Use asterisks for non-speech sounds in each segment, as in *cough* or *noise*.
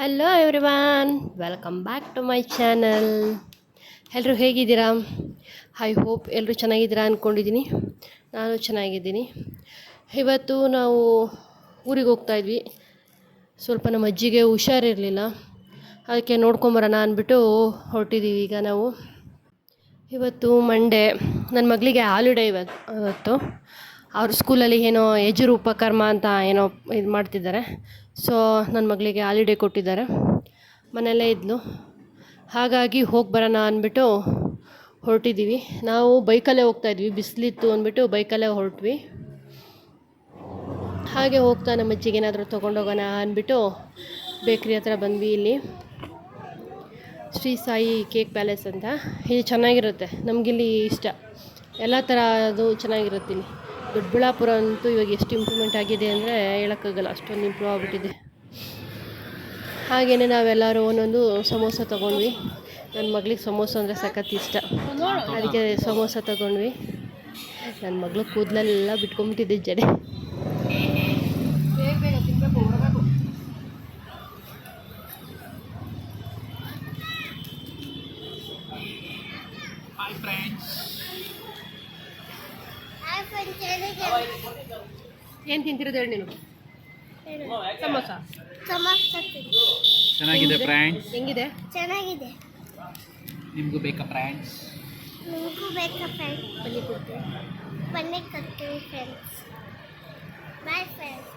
Hello everyone welcome back to my channel ಎಲ್ಲರೂ ಹೇಗಿದ್ದೀರಾ? I hope ಎಲ್ಲರೂ ಚೆನ್ನಾಗಿದ್ದೀರಾ ಅಂದ್ಕೊಂಡಿದ್ದೀನಿ ನಾನು ಚೆನ್ನಾಗಿದ್ದೀನಿ. ಇವತ್ತು ನಾವು ಊರಿಗೆ ಹೋಗ್ತಾಯಿದ್ವಿ ಸ್ವಲ್ಪ ನಮ್ಮ ಅಜ್ಜಿಗೆ ಹುಷಾರಿರಲಿಲ್ಲ. ಅದಕ್ಕೆ ನೋಡ್ಕೊಂಬರೋಣ ಅಂದ್ಬಿಟ್ಟು ಹೊರಟಿದ್ದೀವಿ ಈಗ ನಾವು. ಇವತ್ತು ಮಂಡೇ ನನ್ನ ಮಗಳಿಗೆ ಹಾಲಿಡೇ ಇವತ್ತು ಇವತ್ತು. ಅವ್ರ ಸ್ಕೂಲಲ್ಲಿ ಏನೋ ಯಜುರು ಉಪಕರ್ಮ ಅಂತ ಏನೋ ಇದು ಮಾಡ್ತಿದ್ದಾರೆ. ಸೊ ನನ್ನ ಮಗಳಿಗೆ ಹಾಲಿಡೇ ಕೊಟ್ಟಿದ್ದಾರೆ. ಮನೆಯಲ್ಲೇ ಇದ್ಲು. ಹಾಗಾಗಿ ಹೋಗಿ ಬರೋಣ ಅಂದ್ಬಿಟ್ಟು ಹೊರಟಿದ್ದೀವಿ ನಾವು ಬೈಕಲ್ಲೇ ಹೋಗ್ತಾಯಿದ್ವಿ ಬಿಸಿಲಿತ್ತು ಅಂದ್ಬಿಟ್ಟು ಬೈಕಲ್ಲೇ ಹೊರಟ್ವಿ. ಹಾಗೆ ಹೋಗ್ತಾ ನಮ್ಮ ಅಜ್ಜಿಗೆ ಏನಾದರೂ ತೊಗೊಂಡೋಗೋಣ ಅಂದ್ಬಿಟ್ಟು ಬೇಕ್ರಿ ಹತ್ರ ಬಂದ್ವಿ ಇಲ್ಲಿ. ಶ್ರೀ ಸಾಯಿ ಕೇಕ್ ಪ್ಯಾಲೇಸ್ ಅಂತ. ಇಲ್ಲಿ ಚೆನ್ನಾಗಿರುತ್ತೆ. ನಮಗಿಲ್ಲಿ ಇಷ್ಟ. ಎಲ್ಲ ಥರ ಅದು ಚೆನ್ನಾಗಿರುತ್ತೆ ಇಲ್ಲಿ. ದೊಡ್ಡಬಳ್ಳಾಪುರ ಅಂತೂ ಇವಾಗ ಎಷ್ಟು ಇಂಪ್ರೂವ್ಮೆಂಟ್ ಆಗಿದೆ ಅಂದರೆ ಹೇಳೋಕ್ಕಾಗಲ್ಲ, ಅಷ್ಟೊಂದು ಇಂಪ್ರೂವ್ ಆಗಿಬಿಟ್ಟಿದೆ. ಹಾಗೆಯೇ ನಾವೆಲ್ಲರೂ ಒಂದೊಂದು ಸಮೋಸ ತೊಗೊಂಡ್ವಿ. ನನ್ನ ಮಗಳಿಗೆ ಸಮೋಸ ಅಂದರೆ ಸಖತ್ ಇಷ್ಟ. ಅದಕ್ಕೆ ಸಮೋಸ ತೊಗೊಂಡ್ವಿ. ನನ್ನ ಮಗಳು ಕೂದಲೆಲ್ಲ ಬಿಟ್ಕೊಂಬಿಟ್ಟಿದ್ದೆ ಜಡೆ. ತಿಂತಿರೋದು ಹೇಳಿ ನೀನು. ಸಮೋಸ. ಚೆನ್ನಾಗಿದೆ ಫ್ರೆಂಡ್ಸ್ ಹೆಂಗಿದೆ? ಚೆನ್ನಾಗಿದೆ. ನಿಮಗೂ ಬೇಕಾ ಫ್ರೆಂಡ್ಸ್ ನಿಮಗೂ ಬೇಕಾ ಫ್ರೆಂಡ್ಸ್ ಬನ್ನಿ ಕೊಡ್ತೀವಿ ಬನ್ನಿ ಕೊಡ್ತೀವಿ ಫ್ರೆಂಡ್ಸ್ ಬಾಯ್ ಫ್ರೆಂಡ್ಸ್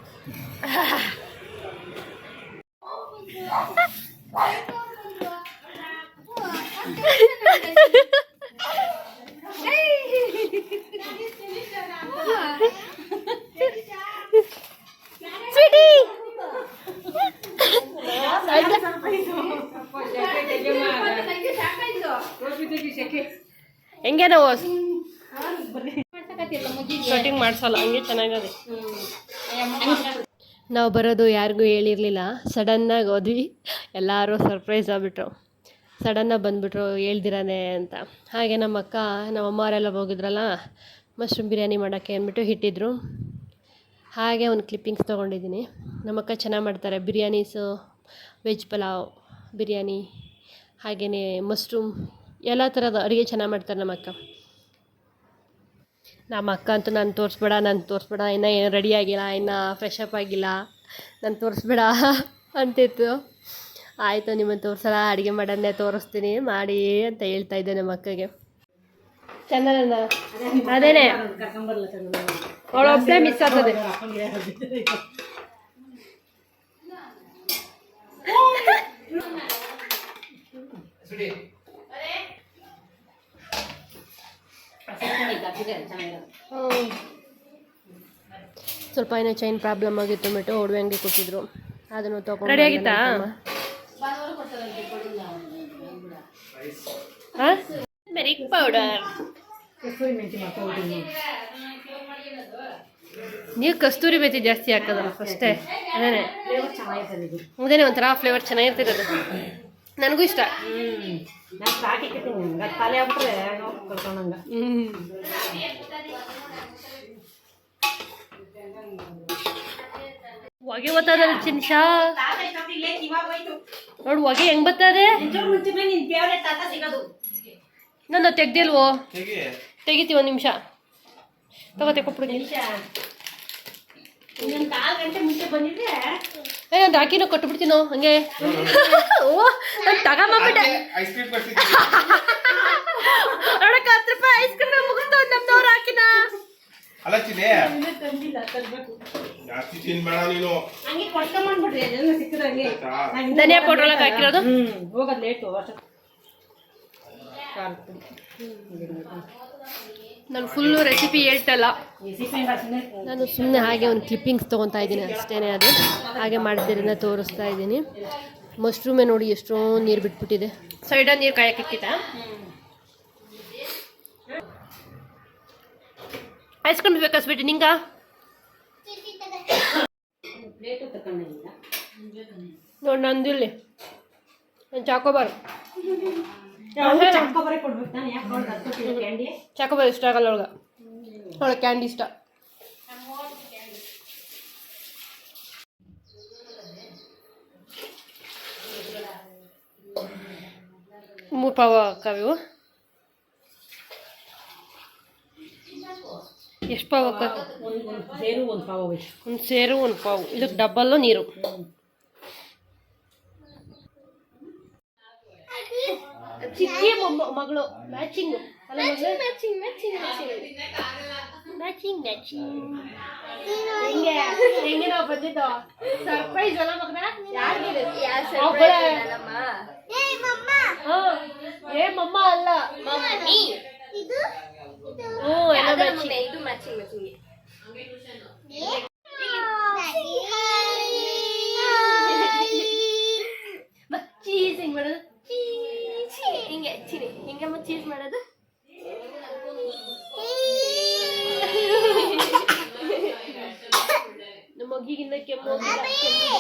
ಹೆಂಗೆ ನಾವು ಕಟಿಂಗ್ ಮಾಡ್ಸಲ್ಲ ಹಂಗೆ ಚೆನ್ನಾಗಿದೆ. ನಾವು ಬರೋದು ಯಾರಿಗೂ ಹೇಳಿರಲಿಲ್ಲ. ಸಡನ್ನಾಗಿ ಹೋದ್ವಿ. ಎಲ್ಲರೂ ಸರ್ಪ್ರೈಸ್ ಆಗಿಬಿಟ್ರು. ಸಡನ್ನಾಗಿ ಬಂದುಬಿಟ್ರು ಹೇಳ್ದಿರಾನೆ ಅಂತ. ಹಾಗೆ ನಮ್ಮ ಅಕ್ಕ ನಮ್ಮ ಅಮ್ಮವರೆಲ್ಲ ಹೋಗಿದ್ರಲ್ಲ ಮಶ್ರೂಮ್ ಬಿರಿಯಾನಿ ಮಾಡೋಕ್ಕೆ ಅಂದ್ಬಿಟ್ಟು ಹಿಟ್ಟಿದ್ರು. ಹಾಗೆ ಒಂದು ಕ್ಲಿಪ್ಪಿಂಗ್ಸ್ ತೊಗೊಂಡಿದ್ದೀನಿ. ನಮ್ಮ ಅಕ್ಕ ಚೆನ್ನಾಗಿ ಮಾಡ್ತಾರೆ. ಬಿರಿಯಾನೀಸು ವೆಜ್ ಪಲಾವ್ ಬಿರಿಯಾನಿ ಹಾಗೆಯೇ ಮಶ್ರೂಮ್ ಎಲ್ಲ ಥರದ ಅಡುಗೆ ಚೆನ್ನಾಗಿ ಮಾಡ್ತಾರೆ ನಮ್ಮ ಅಕ್ಕ. ನಮ್ಮ ಅಕ್ಕ ಅಂತೂ ನಾನು ತೋರಿಸ್ಬೇಡ ನಾನು ತೋರಿಸ್ಬೇಡ, ಇನ್ನೂ ಏನು ರೆಡಿ ಆಗಿಲ್ಲ, ಇನ್ನು ಫ್ರೆಶ್ ಅಪ್ ಆಗಿಲ್ಲ. ನಾನು ತೋರಿಸ್ಬೇಡ *laughs* ಅಂತಿತ್ತು. ಆಯಿತು ನಿಮ್ಮನ್ನು ತೋರಿಸಲ್ಲ, ಅಡುಗೆ ಮಾಡೋದನ್ನೇ ತೋರಿಸ್ತೀನಿ, ಮಾಡಿ ಅಂತ ಹೇಳ್ತಾ ಇದ್ದೆ ನಮ್ಮ ಅಕ್ಕಗೆ. ಚಂದನ ಅದೇನೆ. ಅವಳೊಬ್ಬನೇ ಮಿಸ್ ಆಗ್ತದೆ. ಸ್ವಲ್ಪ ಏನೋ ಚೈನ್ ಪ್ರಾಬ್ಲಮ್ ಆಗಿತ್ತು ಅಂದ್ಬಿಟ್ಟು ಒಡವೆ ಅಂಗಡಿ ಕೊಟ್ಟಿದ್ರು ಅದನ್ನು ತಗೊಂಡು ರೆಡಿ ಆಗಿತ್ತಾ? ಮೆರಿಕ್ ಪೌಡರ್ ನೀವು ಕಸ್ತೂರಿ ಬೇತಿ ಜಾಸ್ತಿ ಹಾಕೋದಲ್ಲ ಫಸ್ಟೇ ಅದೇ ಅದೇನೆ. ಒಂಥರ ಫ್ಲೇವರ್ ಚೆನ್ನಾಗಿರ್ತಿರೋದು ನನಗೂ ಇಷ್ಟ. ಹ್ಮ್ ಹೊಗೆ ಬರ್ತದ ಚಿನ್ಶಾ ನೋಡು ಹೊಗೆ ಹೆಂಗ್ ಬರ್ತದೆ ನಾನು ತೆಗ್ದಿಲ್ವೋ ತೆಗಿತೀವ ಒಂದು ನಿಮಿಷ ತಗೋತೆ ಕೊಟ್ಬಿಡ್ತೀನಿ ಏ ನಾನು ರಾಕಿನೂ ಕೊಟ್ಬಿಡ್ತೀನೋ ಹಂಗೆ? ಓ ನಾನು ತಗೊಂಬಂದ್ಬಿಟ್ಟೆ. ನೋಡಕ್ಕೆ ಹತ್ತು ರೂಪಾಯಿ ಐಸ್ ಕ್ರೀಮ್ ಮುಗಿಸ್ತು ನಮ್ದವ್ರು ಹಾಕಿನ ಅಲ್ಲ ಚಿನ್ನೆ ಜಾಸ್ತಿ ತಿನ್ಬೇಡ ನೀನು? ಧನಿಯಾ ಪೌಡರ್ ಒಳಗೆ ಹಾಕಿರೋದು? ನಾನು ಫುಲ್ಲು ರೆಸಿಪಿ ಹೇಳ್ತಲ್ಲ. ನಾನು ಸುಮ್ಮನೆ ಹಾಗೆ ಒಂದು ಕ್ಲಿಪ್ಪಿಂಗ್ಸ್ ತೊಗೊತಾ ಇದ್ದೀನಿ ಅಷ್ಟೇ ಅದು. ಹಾಗೆ ಮಾಡಿದ್ರಿಂದ ತೋರಿಸ್ತಾ ಇದ್ದೀನಿ. ಮಶ್ರೂಮೇ ನೋಡಿ ಎಷ್ಟೊಂದು ನೀರು ಬಿಟ್ಬಿಟ್ಟಿದೆ. ಸೈಡಲ್ಲಿ ನೀರು ಕಾಯಕ್ಕಿತ್ತ ಐಸ್ ಕ್ರೀಮ್ ಬೇಕಾ ಸ್ವೀಟ್ ನಿಂಗ? ನೋಡಿ ನಂದಿಲ್ಲಿ. ನಾನು ಚಾಕೋಬಾರ್ ಚಾಕೋಬಾರ್ ಇಷ್ಟ ಆಗಲ್ಲ ಅವಳಗ. ಅವಳ ಕ್ಯಾಂಡಿ ಇಷ್ಟ. ಮೂರು ಪಾವ ಅಕ್ಕವು ಎಷ್ಟು ಪಾವ ಒಂದು ಸೇರು ಒಂದು ಪಾವು ಇದಕ್ಕೆ ಡಬ್ಬಲ್ಲು ನೀರು. ಚಿಕ್ಕಿ ಮಗಳು. ಮ್ಯಾಚಿಂಗ್ ಅಲ್ಲ ಮಗಳು. ಮ್ಯಾಚಿಂಗ್ ಮ್ಯಾಚಿಂಗ್ ಮ್ಯಾಚಿಂಗ್ ಮ್ಯಾಚಿಂಗ್ ಹೆಂಗೆ? ಹೆಂಗೆ ನಾವು ಬಂದಿದ್ದೋ. ಸರ್ಪ್ರೈಸ್ ಅಲ್ಲ ಮಗನ? ಯಾರಿಗೆ ಏ ಮಮ್ಮ. ಏ ಮಮ್ಮ ಅಲ್ಲ. ಮಮ್ಮಿ. ಇದು ಹ್ಞೂ ಎಲ್ಲ ಮ್ಯಾಚಿಂಗ್ ಚೀಸ್ ಹಿಂಗೆ ಮಾಡೋದು ಚೀಸ್ ಹಿಂಗೆ ಚಿರಿ ಹಿಂಗಮ್ಮ ಚೀಸ್ ಮಾಡೋದು. ನಮ್ಮ ಮಗಿಗಿನ್ನ ಕೆಮ್ಮು ಹೋಗಿಲ್ಲ, ಕೆಮ್ಮು.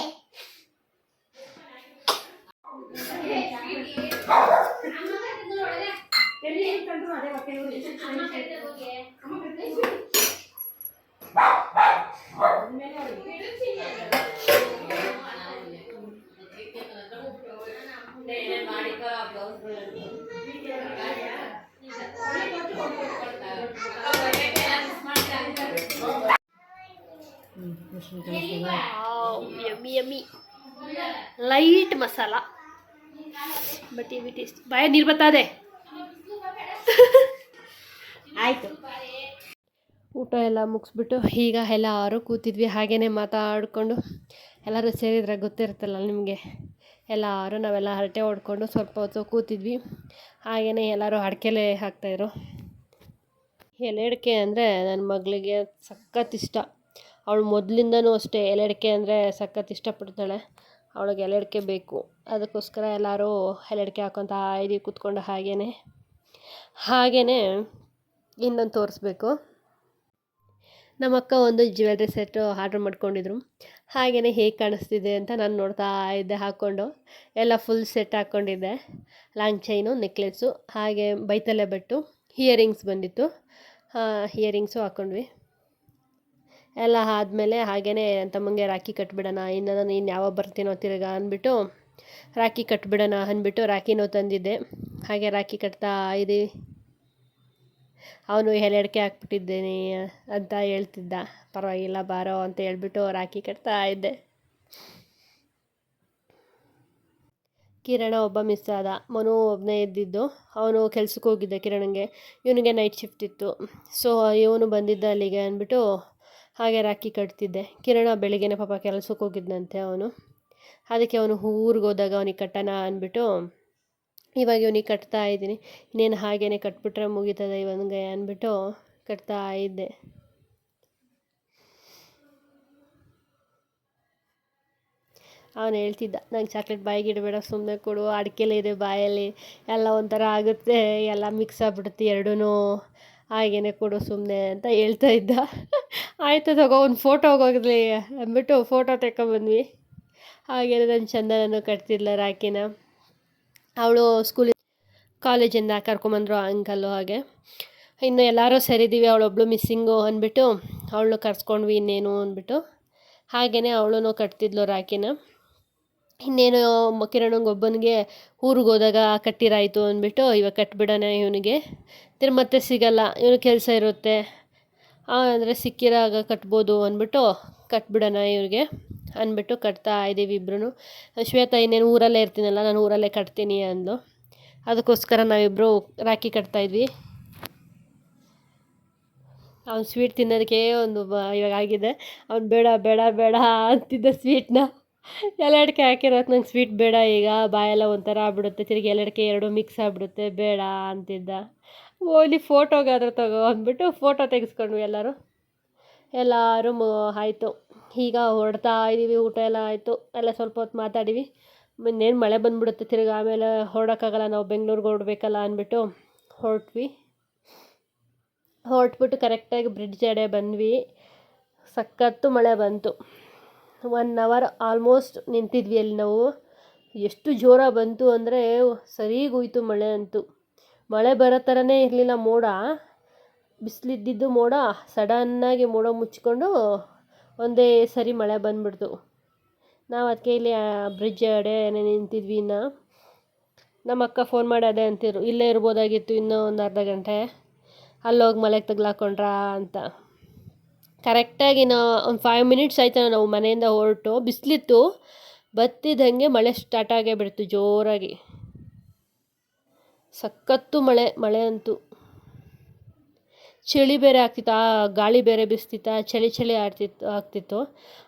Yummy yummy light masala but EV taste ಬಾಯ ನೀರು ಬತ್ತದೆ. ಆಯಿತು. ಊಟ ಎಲ್ಲ ಮುಗಿಸ್ಬಿಟ್ಟು ಈಗ ಎಲ್ಲ ಆರು ಕೂತಿದ್ವಿ ಹಾಗೇ ಮಾತಾಡಿಕೊಂಡು ಎಲ್ಲರೂ ಸೇರಿದ್ರೆ ಗೊತ್ತಿರುತ್ತಲ್ಲ ನಿಮಗೆ. ಎಲ್ಲರೂ ನಾವೆಲ್ಲ ಹರಟೆ ಹೊಡ್ಕೊಂಡು ಸ್ವಲ್ಪ ಹೊತ್ತು ಕೂತಿದ್ವಿ. ಹಾಗೆಯೇ ಎಲ್ಲರೂ ಅಡಿಕೆಲೆ ಹಾಕ್ತಾಯಿದ್ರು ಎಲೆ ಅಡಿಕೆ ಅಂದರೆ ನನ್ನ ಮಗಳಿಗೆ ಸಖತ್ ಇಷ್ಟ. ಅವಳು ಮೊದಲಿಂದನೂ ಅಷ್ಟೇ ಎಲೆಡಿಕೆ ಅಂದರೆ ಸಖತ್ ಇಷ್ಟಪಡ್ತಾಳೆ. ಅವಳಿಗೆ ಎಲೆಡಿಕೆ ಬೇಕು. ಅದಕ್ಕೋಸ್ಕರ ಎಲ್ಲರೂ ಎಲೆಡಿಕೆ ಹಾಕ್ಕೊತ ಇದೀವಿ ಕೂತ್ಕೊಂಡು ಹಾಗೇ ಹಾಗೇ ಇನ್ನೊಂದು ತೋರಿಸ್ಬೇಕು. ನಮ್ಮ ಅಕ್ಕ ಒಂದು ಜ್ಯುವೆಲ್ರಿ ಸೆಟ್ಟು ಆರ್ಡ್ರ್ ಮಾಡ್ಕೊಂಡಿದ್ರು. ಹಾಗೆಯೇ ಹೇಗೆ ಕಾಣಿಸ್ತಿದೆ ಅಂತ ನಾನು ನೋಡ್ತಾ ಇದ್ದೆ, ಹಾಕ್ಕೊಂಡು. ಎಲ್ಲ ಫುಲ್ ಸೆಟ್ ಹಾಕ್ಕೊಂಡಿದ್ದೆ ಲಾಂಗ್ ಚೈನು ನೆಕ್ಲೆಸ್ಸು ಹಾಗೆ ಬೈತಲೆ ಬಟ್ಟು ಹಿಯರಿಂಗ್ಸ್ ಬಂದಿತ್ತು. ಹಿಯರಿಂಗ್ಸು ಹಾಕ್ಕೊಂಡ್ವಿ ಎಲ್ಲ ಆದಮೇಲೆ ಹಾಗೆಯೇ ತಮ್ಮಂಗೆ ರಾಖಿ ಕಟ್ಬಿಡೋಣ ಇನ್ನು ನಾನು ಇನ್ನು ಯಾವಾಗ ಬರ್ತೀನೋ ತಿರ್ಗಾ ಅಂದ್ಬಿಟ್ಟು ರಾಖಿ ಕಟ್ಬಿಡೋಣ ಅಂದ್ಬಿಟ್ಟು ರಾಖಿನೂ ತಂದಿದ್ದೆ. ಹಾಗೆ ರಾಖಿ ಕಟ್ತಾ ಇರಿ ಅವನು ಎಲೆಡ್ಕೆ ಹಾಕ್ಬಿಟ್ಟಿದ್ದೀನಿ ಅಂತ ಹೇಳ್ತಿದ್ದ. ಪರವಾಗಿಲ್ಲ ಬಾರೋ ಅಂತ ಹೇಳ್ಬಿಟ್ಟು ರಾಖಿ ಕಟ್ತಾ ಇದ್ದೆ. ಕಿರಣ ಒಬ್ಬ ಮಿಸ್ ಆದ. ಮನು ಒಬ್ಬನೇ ಇದ್ದಿದ್ದು. ಅವನು ಕೆಲ್ಸಕ್ಕೆ ಹೋಗಿದ್ದ ಕಿರಣಂಗೆ. ಇವನಿಗೆ ನೈಟ್ ಶಿಫ್ಟ್ ಇತ್ತು. ಸೊ ಇವನು ಬಂದಿದ್ದ ಅಲ್ಲಿಗೆ ಅಂದ್ಬಿಟ್ಟು ಹಾಗೆ ರಾಖಿ ಕಟ್ತಿದ್ದೆ. ಕಿರಣ ಬೆಳಿಗ್ಗೆನೇ ಪಾಪ ಕೆಲಸಕ್ಕೆ ಹೋಗಿದ್ದಂತೆ ಅವನು. ಅದಕ್ಕೆ ಅವನು ಊರಿಗೆ ಹೋದಾಗ ಅವನಿಗೆ ಕಟ್ಟೋಣ ಅಂದ್ಬಿಟ್ಟು ಇವಾಗ ಇವನಿಗೆ ಕಟ್ತಾ ಇದ್ದೀನಿ. ಇನ್ನೇನು ಹಾಗೇನೆ ಕಟ್ಬಿಟ್ರೆ ಮುಗೀತದೆ ಇವನಿಗೆ ಅಂದ್ಬಿಟ್ಟು ಕಟ್ತಾ ಇದ್ದೆ. ಅವನು ಹೇಳ್ತಿದ್ದ, ನಂಗೆ ಚಾಕ್ಲೇಟ್ ಬಾಯಿಗೆ ಇಡಬೇಡ ಸುಮ್ಮನೆ ಕೊಡು, ಅಡಿಕೆಲೇ ಇದೆ ಬಾಯಲ್ಲಿ, ಎಲ್ಲ ಒಂಥರ ಆಗುತ್ತೆ, ಎಲ್ಲ ಮಿಕ್ಸ್ ಆಗ್ಬಿಡುತ್ತೆ ಎರಡೂ ಹಾಗೇನೆ ಕೊಡು ಸುಮ್ಮನೆ ಅಂತ ಹೇಳ್ತಾ ಇದ್ದ. ಆಯಿತು ತಗೋ, ಒಂದು ಫೋಟೋ ಹೋಗೋಗ್ಲಿ ಅಂದ್ಬಿಟ್ಟು ಫೋಟೋ ತೆಕ್ಕೊಂಬಂದ್ವಿ ಹಾಗೆ ನನ್ನ ಚಂದನನ್ನು ಕಟ್ತಿದ್ಲ ರಾಕಿನ ಅವಳು ಸ್ಕೂಲ್ ಕಾಲೇಜಿಂದ ಕರ್ಕೊಂಬಂದರು ಅಂಕಲ್ಲು ಹಾಗೆ. ಇನ್ನು ಎಲ್ಲರೂ ಸರಿದೀವಿ ಅವಳೊಬ್ಳು ಮಿಸ್ಸಿಂಗು ಅಂದ್ಬಿಟ್ಟು ಅವಳು ಕರ್ಸ್ಕೊಂಡ್ವಿ ಇನ್ನೇನು ಅಂದ್ಬಿಟ್ಟು. ಹಾಗೆಯೇ ಅವಳು ಕಟ್ತಿದ್ಲು ರಾಕಿನ ಇನ್ನೇನು ಮ, ಕಿರಣಂಗೆ ಒಬ್ಬನಿಗೆ ಊರಿಗೆ ಹೋದಾಗ ಕಟ್ಟಿರಾಯಿತು ಅಂದ್ಬಿಟ್ಟು ಇವಾಗ ಕಟ್ಬಿಡೋಣ ಇವನಿಗೆ. ತಿರ್ ಮತ್ತೆ ಸಿಗಲ್ಲ, ಇವನು ಕೆಲಸ ಇರುತ್ತೆ. ಅಂದರೆ ಸಿಕ್ಕಿರಾಗ ಕಟ್ಬೋದು ಅಂದ್ಬಿಟ್ಟು ಕಟ್ಬಿಡೋಣ ಇವ್ರಿಗೆ ಅಂದ್ಬಿಟ್ಟು ಕಟ್ತಾ ಇದ್ದೀವಿ ಇಬ್ಬರೂ ಶ್ವೇತಾ, ಇನ್ನೇನು ಊರಲ್ಲೇ ಇರ್ತೀನಲ್ಲ, ನಾನು ಊರಲ್ಲೇ ಕಟ್ತೀನಿ ಅಂದು ಅದಕ್ಕೋಸ್ಕರ ನಾವಿಬ್ಬರು ರಾಖಿ ಕಟ್ತಾಯಿದ್ವಿ ಅವ್ನು ಸ್ವೀಟ್ ತಿನ್ನೋದಕ್ಕೆ ಒಂದು ಇವಾಗ ಆಗಿದೆ. ಅವ್ನು ಬೇಡ ಬೇಡ ಬೇಡ ಅಂತಿದ್ದ ಸ್ವೀಟ್ನ ಎಲ್ಲಡ್ಕೆ ಹಾಕಿರೋದು ನಂಗೆ ಸ್ವೀಟ್ ಬೇಡ, ಈಗ ಬಾಯೆಲ್ಲ ಒಂಥರ ಆಗ್ಬಿಡುತ್ತೆ. ತಿರುಗಿ ಎಲ್ಲಡ್ಕೆ ಎರಡು ಮಿಕ್ಸ್ ಆಗ್ಬಿಡುತ್ತೆ. ಬೇಡ ಅಂತಿದ್ದ. ಓಲಿ ಫೋಟೋಗಾದ್ರೂ ತಗೋ ಅಂದ್ಬಿಟ್ಟು ಫೋಟೋ ತೆಗೆಸ್ಕೊಂಡ್ವಿ ಎಲ್ಲರೂ. ಎಲ್ಲರೂ ಆಯಿತು. ಈಗ ಹೊರಡ್ತಾ ಇದ್ದೀವಿ ಊಟ ಎಲ್ಲ ಆಯಿತು. ಎಲ್ಲ ಸ್ವಲ್ಪ ಹೊತ್ತು ಮಾತಾಡೀವಿ. ಇನ್ನೇನು ಮಳೆ ಬಂದ್ಬಿಡುತ್ತೆ ತಿರ್ಗಿ ಆಮೇಲೆ ಹೊರಡೋಕ್ಕಾಗಲ್ಲ, ನಾವು ಬೆಂಗ್ಳೂರಿಗೆ ಹೊರಡ್ಬೇಕಲ್ಲ ಅಂದ್ಬಿಟ್ಟು ಹೊರಟ್ವಿ. ಹೊರಟ್ಬಿಟ್ಟು ಕರೆಕ್ಟಾಗಿ ಬ್ರಿಡ್ಜ್ ಎಡೆ ಬಂದ್ವಿ. ಸಖತ್ತು ಮಳೆ ಬಂತು. ಒನ್ ಅವರ್ ಆಲ್ಮೋಸ್ಟ್ ನಿಂತಿದ್ವಿ ಅಲ್ಲಿ ನಾವು. ಎಷ್ಟು ಜೋರ ಬಂತು ಅಂದರೆ ಸರಿಗೋಯ್ತು ಮಳೆ ಅಂತೂ. ಮಳೆ ಬರೋ ಥರನೇ ಇರಲಿಲ್ಲ ಮೋಡ. ಬಿಸಿಲಿದ್ದಿದ್ದು ಮೋಡ, ಸಡನ್ನಾಗಿ ಮೋಡ ಮುಚ್ಕೊಂಡು ಒಂದೇ ಸರಿ ಮಳೆ ಬಂದ್ಬಿಡ್ತು. ನಾವು ಅದಕ್ಕೆ ಇಲ್ಲಿ ಬ್ರಿಡ್ಜ್ ಎಡೆ ನಿಂತಿದ್ವಿ ಇನ್ನು. ನಮ್ಮ ಅಕ್ಕ ಫೋನ್ ಮಾಡಿ ಅದೇ ಅಂತಿದ್ರು. ಇಲ್ಲೇ ಇರ್ಬೋದಾಗಿತ್ತು ಇನ್ನೂ ಒಂದು ಅರ್ಧ ಗಂಟೆ. ಅಲ್ಲೋಗಿ ಮಲೆಗೆ ತಗ್ಲಾಕೊಂಡ್ರಾ ಅಂತ. ಕರೆಕ್ಟಾಗಿ ನಾ ಒಂದು ಫೈವ್ ಮಿನಿಟ್ಸ್ ಆಯ್ತು ನಾವು ಮನೆಯಿಂದ ಹೊರಟು, ಬಿಸಿಲಿತ್ತು ಬತ್ತಿದ್ದಂಗೆ ಮಳೆ ಸ್ಟಾರ್ಟ್ ಆಗೇ ಬಿಡ್ತು ಜೋರಾಗಿ. ಸಖತ್ತು ಮಳೆ ಮಳೆ ಅಂತೂ. ಚಳಿ ಬೇರೆ ಆಗ್ತಿತ್ತು, ಆ ಗಾಳಿ ಬೇರೆ ಬೀಸ್ತಿತ್ತ, ಚಳಿ ಚಳಿ ಆಡ್ತಿತ್ತು ಆಗ್ತಿತ್ತು.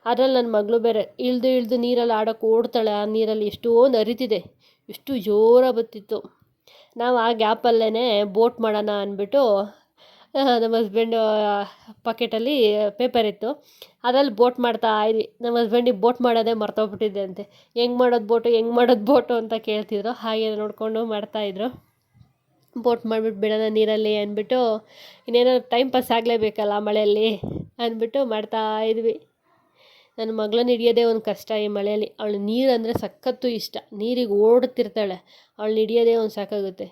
ಅದ್ರಲ್ಲಿ ನನ್ನ ಮಗಳು ಬೇರೆ, ಇಳ್ದು ಇಳ್ದು ನೀರಲ್ಲಿ ಆಡೋಕೆ ಓಡ್ತಾಳೆ, ಆ ನೀರಲ್ಲಿ ಎಷ್ಟೊಂದು ಅರಿತಿದೆ ಎಷ್ಟು ಜೋರಾಗಿ ಬತ್ತಿತ್ತು. ನಾವು ಆ ಗ್ಯಾಪಲ್ಲೇ ಬೋಟ್ ಮಾಡೋಣ ಅಂದ್ಬಿಟ್ಟು *laughs* ನಮ್ಮ ಹಸ್ಬೆಂಡು ಪಾಕೆಟಲ್ಲಿ ಪೇಪರ್ ಇತ್ತು. ಅದ್ರಲ್ಲಿ ಬೋಟ್ ಮಾಡ್ತಾ ಇದ್ವಿ. ನಮ್ಮ ಹಸ್ಬೆಂಡಿಗೆ ಬೋಟ್ ಮಾಡೋದೇ ಮರ್ತೋಗ್ಬಿಟ್ಟಿದ್ದೆ ಅಂತೆ ಹೆಂಗೆ ಮಾಡೋದು ಬೋಟು ಹೆಂಗೆ ಮಾಡೋದು ಬೋಟು ಅಂತ ಕೇಳ್ತಿದ್ರು. ಹಾಗೆ ನೋಡಿಕೊಂಡು ಮಾಡ್ತಾಯಿದ್ರು ಬೋಟ್ ಮಾಡಿಬಿಟ್ಟು ಬಿಡೋಣ ನೀರಲ್ಲಿ ಅಂದ್ಬಿಟ್ಟು, ಇನ್ನೇನೋ ಟೈಮ್ ಪಾಸ್ ಆಗಲೇಬೇಕಲ್ಲ ಮಳೆಯಲ್ಲಿ ಅಂದ್ಬಿಟ್ಟು ಮಾಡ್ತಾ ಇದ್ವಿ. ನನ್ನ ಮಗಳನ್ನ ಹಿಡಿಯೋದೇ ಒಂದು ಕಷ್ಟ ಈ ಮಳೆಯಲ್ಲಿ. ಅವಳು ನೀರು ಅಂದರೆ ಸಖತ್ತು ಇಷ್ಟ. ನೀರಿಗೆ ಓಡುತ್ತಿರ್ತಾಳೆ. ಅವಳನ್ನ ಹಿಡಿಯೋದೇ ಒಂದು ಸಾಕಾಗುತ್ತೆ.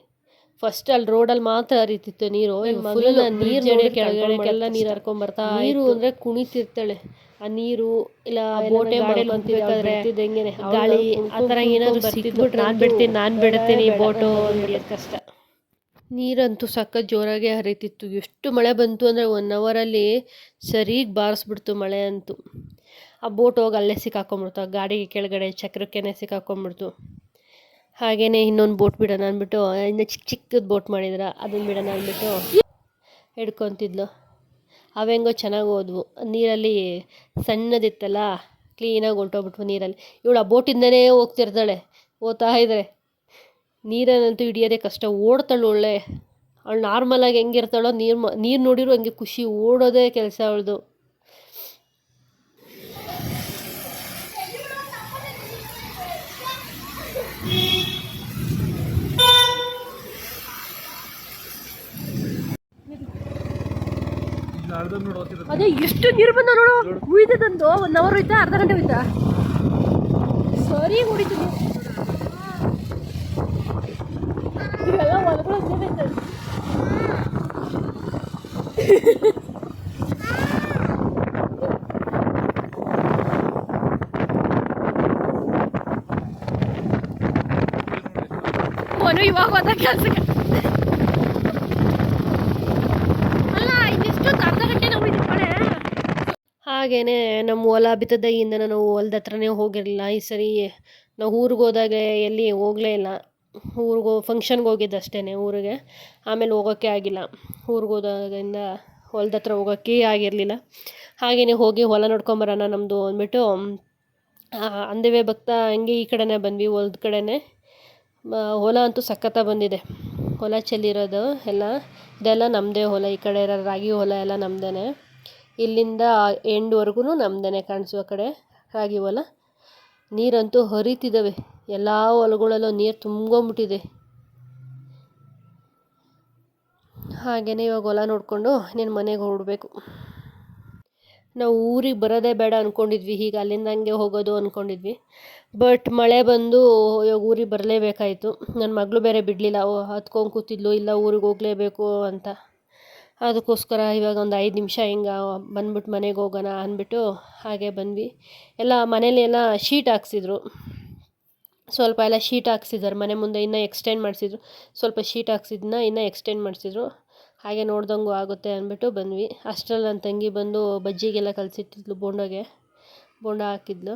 ಫಸ್ಟ್ ಅಲ್ಲಿ ರೋಡಲ್ಲಿ ಮಾತ್ರ ಹರಿತಿತ್ತು ನೀರು. ಫುಲ್ ನೀರು ಕೆಳಗಡೆಗೆಲ್ಲ ನೀರು ಹರ್ಕೊಂಬರ್ತಾ ನೀರು ಅಂದ್ರೆ ಕುಣಿತಿರ್ತಾಳೆ. ಆ ನೀರು ಇಲ್ಲ ಬೋಟೆ ಮಾಡ್ಕೊಂತಿರ್ಬೇಕಾದ್ರೆ ಗಾಳಿ ಆ ಥರ ಏನಾದ್ರು ಸಿಕ್ಬಿಟ್ರೆ ನಾನು ಬಿಡ್ತೀನಿ ನಾನು ಬಿಡ್ತೀನಿ ಬೋಟು ಕಷ್ಟ. ನೀರಂತೂ ಸಖತ್ ಜೋರಾಗೆ ಹರಿತಿತ್ತು. ಎಷ್ಟು ಮಳೆ ಬಂತು ಅಂದ್ರೆ ಒನ್ ಅವರಲ್ಲಿ ಸರಿಗೆ ಬಾರಿಸ್ಬಿಡ್ತು ಮಳೆ ಅಂತೂ. ಆ ಬೋಟ್ ಹೋಗಿ ಅಲ್ಲೇ ಸಿಕ್ಕಾಕೊಂಬಿಡ್ತು ಆ ಗಾಡಿಗೆ ಕೆಳಗಡೆ ಚಕ್ರಕ್ಕೆನೆ ಸಿಕ್ಕಾಕೊಂಬಿಡ್ತು ಹಾಗೆಯೇ ಇನ್ನೊಂದು ಬೋಟ್ ಬಿಡೋಣ ಅಂದ್ಬಿಟ್ಟು ಇನ್ನು ಚಿಕ್ಕ ಚಿಕ್ಕದು ಬೋಟ್ ಮಾಡಿದ್ರ ಅದನ್ನು ಬಿಡೋಣ ಅಂದ್ಬಿಟ್ಟು ಹಿಡ್ಕೊತಿದ್ಲು. ಅವೆಂಗೋ ಚೆನ್ನಾಗಿ ಹೋದ್ವು. ನೀರಲ್ಲಿ ಸಣ್ಣದಿತ್ತಲ್ಲ, ಕ್ಲೀನಾಗಿ ಹೊಲ್ಟೋಗ್ಬಿಟ್ವು ನೀರಲ್ಲಿ. ಇವಳು ಆ ಬೋಟಿಂದನೇ ಹೋಗ್ತಿರ್ತಾಳೆ ಓದ್ತಾ ಇದ್ದಾರೆ ನೀರನ್ನಂತೂ ಹಿಡಿಯೋದೇ ಕಷ್ಟ, ಓಡ್ತಾಳು ಒಳ್ಳೆ. ಅವಳು ನಾರ್ಮಲಾಗಿ ಹೆಂಗಿರ್ತಾಳೋ, ನೀರು ನೀರು ನೋಡಿರೋ ಹಂಗೆ ಖುಷಿ, ಓಡೋದೇ ಕೆಲಸ ಅವಳದು. ಅದೇ ಎಷ್ಟು ನೀರು ಬಂದ ನೋಡು ಉಳಿದದಂದು ಒನ್ ಅವರ್ ಹೋಯ್ತಾ, ಅರ್ಧ ಗಂಟೆ ಹೋಯ್ತಾ? ಸರಿ ಹೊಡಿತು ಇವೆಲ್ಲ ಇವಾಗ ಹೋದ ಕೆಲ್ಸಕ್ಕೆ ಅಲ್ಲ ಇನ್ನೆಷ್ಟು ಅರ್ಧ ಗಂಟೆ ಉಳಿದು ಕಣೆ ಹಾಗೇನೆ ನಮ್ಮ ಹೊಲ ಬಿತ್ತದಾಗಿಂದ ನಾವು ಹೊಲ್ದ ಹತ್ರನೇ ಹೋಗಿರಲಿಲ್ಲ. ಈ ಸರಿ ನಾವು ಊರಿಗೆ ಹೋದಾಗ ಎಲ್ಲಿ ಹೋಗಲೇ ಇಲ್ಲ. ಊರಿಗೆ ಫಂಕ್ಷನ್ಗೆ ಹೋಗಿದ್ದು ಅಷ್ಟೇ ಊರಿಗೆ. ಆಮೇಲೆ ಹೋಗೋಕ್ಕೆ ಆಗಿಲ್ಲ. ಊರಿಗೆ ಹೋದಾಗಿಂದ ಹೊಲ್ದ ಹತ್ರ ಹೋಗೋಕ್ಕೆ ಆಗಿರಲಿಲ್ಲ. ಹಾಗೆಯೇ ಹೋಗಿ ಹೊಲ ನೋಡ್ಕೊಂಬರೋಣ ನಮ್ಮದು ಅಂದ್ಬಿಟ್ಟು ಅಂದವೇ ಭಕ್ತ ಹಂಗೆ ಈ ಕಡೆನೇ ಬಂದ್ವಿ ಹೊಲದ ಕಡೆನೇ. ಹೊಲ ಅಂತೂ ಸಖತ್ತ ಬಂದಿದೆ. ಹೊಲ ಚೆಲ್ಲಿರೋದು ಎಲ್ಲ, ಇದೆಲ್ಲ ನಮ್ಮದೇ ಹೊಲ. ಈ ಕಡೆ ಇರೋ ರಾಗಿ ಹೊಲ ಎಲ್ಲ ನಮ್ಮದೇ ಇಲ್ಲಿಂದ ಎಂಡ್ವರೆಗೂ ನಮ್ಮದೇ ಕಾಣಿಸುವ ಕಡೆ. ಹೊಲ. ನೀರಂತೂ ಹರಿತಿದ್ದಾವೆ ಎಲ್ಲ ಹೊಲಗಳಲ್ಲೂ ನೀರು ತುಂಬ್ಕೊಂಬಿಟ್ಟಿದೆ. ಹಾಗೆಯೇ ಇವಾಗ ಹೊಲ ನೋಡಿಕೊಂಡು ನೀನು ಮನೆಗೆ ಹೊರಡಬೇಕು. ನಾವು ಊರಿಗೆ ಬರೋದೇ ಬೇಡ ಅಂದ್ಕೊಂಡಿದ್ವಿ ಹೀಗೆ ಅಲ್ಲಿಂದ ಹಂಗೆ ಹೋಗೋದು ಅಂದ್ಕೊಂಡಿದ್ವಿ ಬಟ್ ಮಳೆ ಬಂದು ಇವಾಗ ಊರಿಗೆ ಬರಲೇಬೇಕಾಯಿತು. ನನ್ನ ಮಗಳು ಬೇರೆ ಬಿಡಲಿಲ್ಲ. ಹತ್ಕೊಂಡು ಕೂತಿದ್ಲು. ಇಲ್ಲ ಊರಿಗೆ ಹೋಗಲೇಬೇಕು ಅಂತ. ಅದಕ್ಕೋಸ್ಕರ ಇವಾಗ ಒಂದು ಐದು ನಿಮಿಷ ಹಿಂಗೆ ಬಂದ್ಬಿಟ್ಟು ಮನೆಗೆ ಹೋಗೋಣ ಅಂದ್ಬಿಟ್ಟು ಹಾಗೆ ಬಂದ್ವಿ. ಎಲ್ಲ ಮನೇಲಿ ಎಲ್ಲ ಶೀಟ್ ಹಾಕ್ಸಿದ್ರು. ಸ್ವಲ್ಪ ಎಲ್ಲ ಶೀಟ್ ಹಾಕ್ಸಿದ್ದಾರೆ ಮನೆ ಮುಂದೆ ಇನ್ನೂ ಎಕ್ಸ್ಟೆಂಡ್ ಮಾಡಿಸಿದ್ರು. ಸ್ವಲ್ಪ ಶೀಟ್ ಹಾಕ್ಸಿದ್ನ ಇನ್ನೂ ಎಕ್ಸ್ಟೆಂಡ್ ಮಾಡಿಸಿದ್ರು. ಹಾಗೆ ನೋಡ್ದಂಗೂ ಆಗುತ್ತೆ ಅಂದ್ಬಿಟ್ಟು ಬಂದ್ವಿ. ಅಷ್ಟರಲ್ಲಿ ನನ್ನ ತಂಗಿ ಬಂದು ಬಜ್ಜಿಗೆಲ್ಲ ಕಲಸಿಟ್ಟಿದ್ಲು ಬೋಂಡಾಗೆ. ಬೋಂಡ ಹಾಕಿದ್ಲು.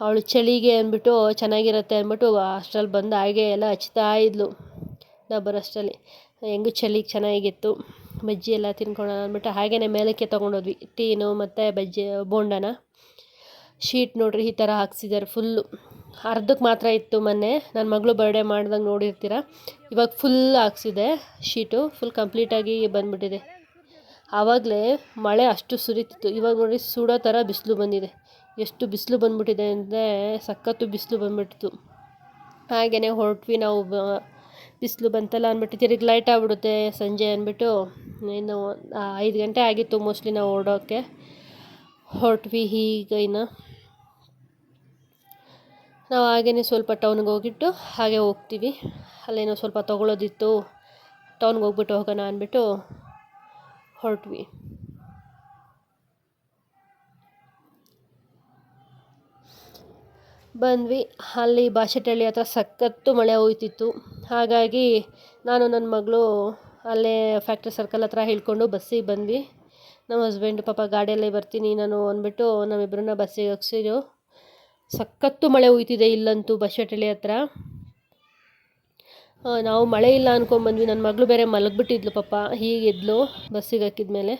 ಅವಳು ಚಳಿಗೆ ಅಂದ್ಬಿಟ್ಟು ಚೆನ್ನಾಗಿರುತ್ತೆ ಅಂದ್ಬಿಟ್ಟು ಅಷ್ಟ್ರಲ್ಲಿ ಬಂದು ಹಾಗೆ ಎಲ್ಲ ಹಚ್ತಾ ಇದ್ಲು. ನಾವು ಬರೋಷ್ಟರಲ್ಲಿ ಹೆಂಗೂ ಚಳಿಗೆ ಚೆನ್ನಾಗಿತ್ತು. ಬಜ್ಜಿ ಎಲ್ಲ ತಿನ್ಕೊಳ್ಳೋಣ ಅಂದ್ಬಿಟ್ಟು ಹಾಗೆಯೇ ಮೇಲಕ್ಕೆ ತೊಗೊಂಡೋದ್ವಿ. ಟೀನು ಮತ್ತು ಬಜ್ಜಿ, ಬೋಂಡನ. ಶೀಟ್ ನೋಡ್ರಿ, ಈ ಥರ ಹಾಕ್ಸಿದ್ದಾರೆ ಫುಲ್ಲು ಅರ್ಧಕ್ಕೆ ಮಾತ್ರ ಇತ್ತು ಮೊನ್ನೆ. ನನ್ನ ಮಗಳು ಬರ್ಡೇ ಮಾಡ್ದಂಗೆ ನೋಡಿರ್ತೀರ? ಇವಾಗ ಫುಲ್ ಹಾಕ್ಸಿದೆ ಶೀಟು. ಫುಲ್ ಕಂಪ್ಲೀಟಾಗಿ ಬಂದ್ಬಿಟ್ಟಿದೆ. ಆವಾಗಲೇ ಮಳೆ ಅಷ್ಟು ಸುರಿತಿತ್ತು. ಇವಾಗ ನೋಡಿ ಸುಡೋ ಥರ ಬಿಸಿಲು ಬಂದಿದೆ. ಎಷ್ಟು ಬಿಸಿಲು ಬಂದ್ಬಿಟ್ಟಿದೆ ಅಂದರೆ ಸಖತ್ತು ಬಿಸಿಲು ಬಂದ್ಬಿಟ್ಟಿತ್ತು. ಹಾಗೆಯೇ ಹೊರಟ್ವಿ ನಾವು ಬಿಸಿಲು ಬಂತಲ್ಲ ಅಂದ್ಬಿಟ್ಟು ತಿರುಗಿ ಲೈಟ್ ಆಗ್ಬಿಡುತ್ತೆ ಸಂಜೆ ಅಂದ್ಬಿಟ್ಟು. ಇನ್ನು ಐದು ಗಂಟೆ ಆಗಿತ್ತು ಮೋಸ್ಟ್ಲಿ ನಾವು ಓಡೋಕ್ಕೆ ಹೊರಟ್ವಿ ಈಗ ಇನ್ನು. ನಾವು ಹಾಗೇ ಸ್ವಲ್ಪ ಟೌನ್ಗೆ ಹೋಗಿಟ್ಟು ಹಾಗೆ ಹೋಗ್ತೀವಿ. ಅಲ್ಲೇನೋ ಸ್ವಲ್ಪ ತೊಗೊಳೋದಿತ್ತು. ಟೌನ್ಗೆ ಹೋಗ್ಬಿಟ್ಟು ಹೋಗೋಣ ಅಂದ್ಬಿಟ್ಟು ಹೊರಟ್ವಿ. ಬಂದ್ವಿ. ಅಲ್ಲಿ ಬಾಶೆಟಳ್ಳಿ ಹತ್ರ ಸಖತ್ತು ಮಳೆ ಹೋಯ್ತಿತ್ತು. ಹಾಗಾಗಿ ನಾನು ನನ್ನ ಮಗಳು ಅಲ್ಲೇ ಫ್ಯಾಕ್ಟ್ರಿ ಸರ್ಕಲ್ ಹತ್ರ ಇಳ್ಕೊಂಡು ಬಸ್ಸಿಗೆ ಬಂದ್ವಿ. ನಮ್ಮ ಹಸ್ಬೆಂಡ್ ಪಾಪ ಗಾಡಿಯಲ್ಲೇ ಬರ್ತೀನಿ ನಾನು ಅಂದ್ಬಿಟ್ಟು ನಮ್ಮಿಬ್ಬರನ್ನ ಬಸ್ಸಿಗೆ ಹೋಗ್ಸಿದ್ರು. ಸಖತ್ತು ಮಳೆ ಹೋಯ್ತಿದೆ ಇಲ್ಲಂತೂ ಬಶೆಟಳ್ಳಿ ಹತ್ರ. ನಾವು ಮಳೆ ಇಲ್ಲ ಅನ್ಕೊಂಬಂದ್ವಿ ನನ್ನ ಮಗಳು ಬೇರೆ ಮಲಗಿಬಿಟ್ಟಿದ್ಲು ಪಾಪ. ಹೀಗಿದ್ಲು ಬಸ್ಸಿಗೆ ಬಸ್ಸಿಗೆ ಹಾಕಿದ್ಮೇಲೆ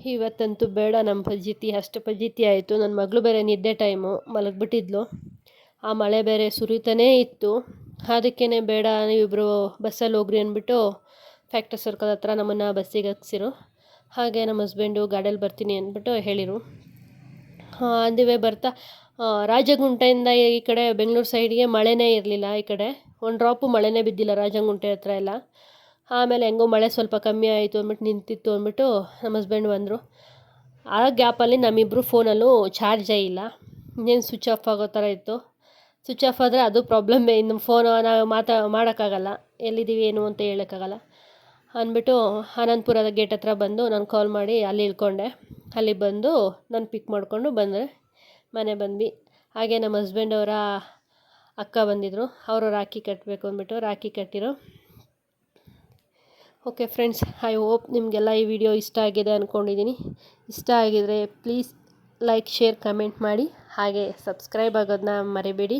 ಇವತ್ತಂತೂ ಬೇಡ ನಮ್ಮ ಪಜೀತಿ ಅಷ್ಟು ಪಜೀತಿ ಆಯಿತು. ನನ್ನ ಮಗಳು ಬೇರೆ ನಿದ್ದೆ ಟೈಮು ಮಲಗಿಬಿಟ್ಟಿದ್ಲು. ಆ ಮಳೆ ಬೇರೆ ಸುರಿತಾನೇ ಇತ್ತು. ಅದಕ್ಕೇ ಬೇಡ ನೀವಿಬ್ಬರು ಬಸ್ಸಲ್ಲಿ ಹೋಗ್ರಿ ಅಂದ್ಬಿಟ್ಟು ಫ್ಯಾಕ್ಟ್ರಿ ಸರ್ಕಲ್ ಹತ್ರ ನಮ್ಮನ್ನು ಬಸ್ಸಿಗೆ ಹಾಕ್ಸಿರು ಹಾಗೆ ನಮ್ಮ ಹಸ್ಬೆಂಡು ಗಾಡಲ್ಲಿ ಬರ್ತೀನಿ ಅಂದ್ಬಿಟ್ಟು ಹೇಳಿರು. ಅಂದಿವೆ ಬರ್ತಾ ರಾಜಗುಂಟೆಯಿಂದ ಈ ಕಡೆ ಬೆಂಗಳೂರು ಸೈಡ್ಗೆ ಮಳೆನೇ ಇರಲಿಲ್ಲ ಈ ಕಡೆ. ಒಂದು ಡ್ರಾಪು ಮಳೆನೇ ಬಿದ್ದಿಲ್ಲ ರಾಜಗುಂಟೆ ಹತ್ರ ಎಲ್ಲ. ಆಮೇಲೆ ಹೆಂಗೋ ಮಳೆ ಸ್ವಲ್ಪ ಕಮ್ಮಿ ಆಯಿತು ಅಂದ್ಬಿಟ್ಟು ನಿಂತಿತ್ತು ಅಂದ್ಬಿಟ್ಟು ನಮ್ಮ ಹಸ್ಬೆಂಡ್ ಬಂದರು. ಆ ಗ್ಯಾಪಲ್ಲಿ ನಮ್ಮಿಬ್ಬರು ಫೋನಲ್ಲೂ ಚಾರ್ಜೇ ಇಲ್ಲ. ಇನ್ನೇನು ಸ್ವಿಚ್ ಆಫ್ ಆಗೋ ಥರ ಇತ್ತು. ಸ್ವಿಚ್ ಆಫ್ ಆದರೆ ಅದು ಪ್ರಾಬ್ಲಮ್ಮೇ ಇನ್ನು ಫೋನು ನಾವು ಮಾತಾ ಮಾಡೋಕ್ಕಾಗಲ್ಲ. ಎಲ್ಲಿದ್ದೀವಿ, ಏನು ಅಂತ ಹೇಳೋಕ್ಕಾಗಲ್ಲ. ಅಂದ್ಬಿಟ್ಟು ಆನಂದಪುರದ ಗೇಟ್ ಹತ್ರ ಬಂದು ನಾನು ಕಾಲ್ ಮಾಡಿ ಅಲ್ಲಿ ಇಳ್ಕೊಂಡೆ. ಅಲ್ಲಿ ಬಂದು ನಾನು ಪಿಕ್ ಮಾಡಿಕೊಂಡು ಬಂದರೆ ಮನೆ ಬಂದ್ವಿ. ಹಾಗೆ ನಮ್ಮ ಹಸ್ಬೆಂಡ್ ಅವರ ಅಕ್ಕ ಬಂದಿದ್ದರು ಅವರು ರಾಖಿ ಕಟ್ಟಬೇಕು ಅಂದ್ಬಿಟ್ಟು ರಾಖಿ ಕಟ್ಟಿರೋ. ಓಕೆ ಫ್ರೆಂಡ್ಸ್ ಐ ಹೋಪ್ ನಿಮಗೆಲ್ಲ ಈ ವಿಡಿಯೋ ಇಷ್ಟ ಆಗಿದೆ ಅಂದ್ಕೊಂಡಿದ್ದೀನಿ ಇಷ್ಟ ಆಗಿದರೆ ಪ್ಲೀಸ್ ಲೈಕ್ ಶೇರ್ ಕಮೆಂಟ್ ಮಾಡಿ. ಹಾಗೆ ಸಬ್ಸ್ಕ್ರೈಬ್ ಆಗೋದನ್ನ ಮರಿಬೇಡಿ.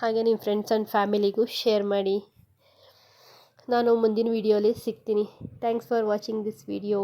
ಹಾಗೆ ನಿಮ್ಮ ಫ್ರೆಂಡ್ಸ್ ಆ್ಯಂಡ್ ಫ್ಯಾಮಿಲಿಗೂ ಶೇರ್ ಮಾಡಿ. ನಾನು ಮುಂದಿನ ವೀಡಿಯೋಲಿ ಸಿಗ್ತೀನಿ. Thanks for watching this video